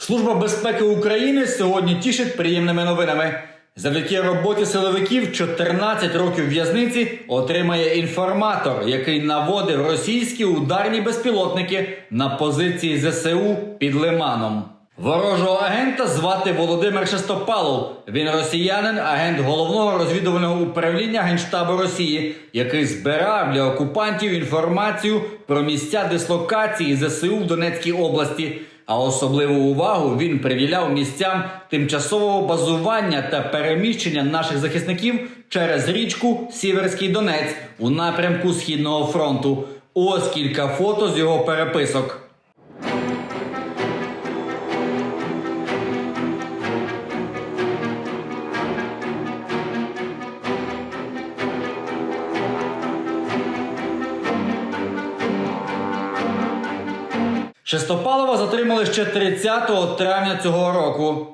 Служба безпеки України сьогодні тішить приємними новинами. Завдяки роботі силовиків 14 років в'язниці отримає інформатор, який наводив російські ударні безпілотники на позиції ЗСУ під Лиманом. Ворожого агента звати Володимир Шестопалов. Він росіянин, агент головного розвідувального управління Генштабу Росії, який збирав для окупантів інформацію про місця дислокації ЗСУ в Донецькій області. А особливу увагу він приділяв місцям тимчасового базування та переміщення наших захисників через річку Сіверський Донець у напрямку Східного фронту. Ось кілька фото з його переписок. Шестопалова затримали ще 30 травня цього року.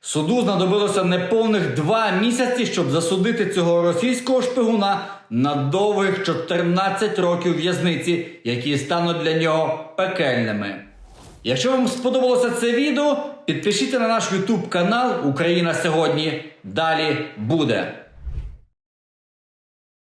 Суду знадобилося неповних два місяці, щоб засудити цього російського шпигуна на довгих 14 років в'язниці, які стануть для нього пекельними. Якщо вам сподобалося це відео, підпишіться на наш YouTube канал Україна сьогодні. Далі буде.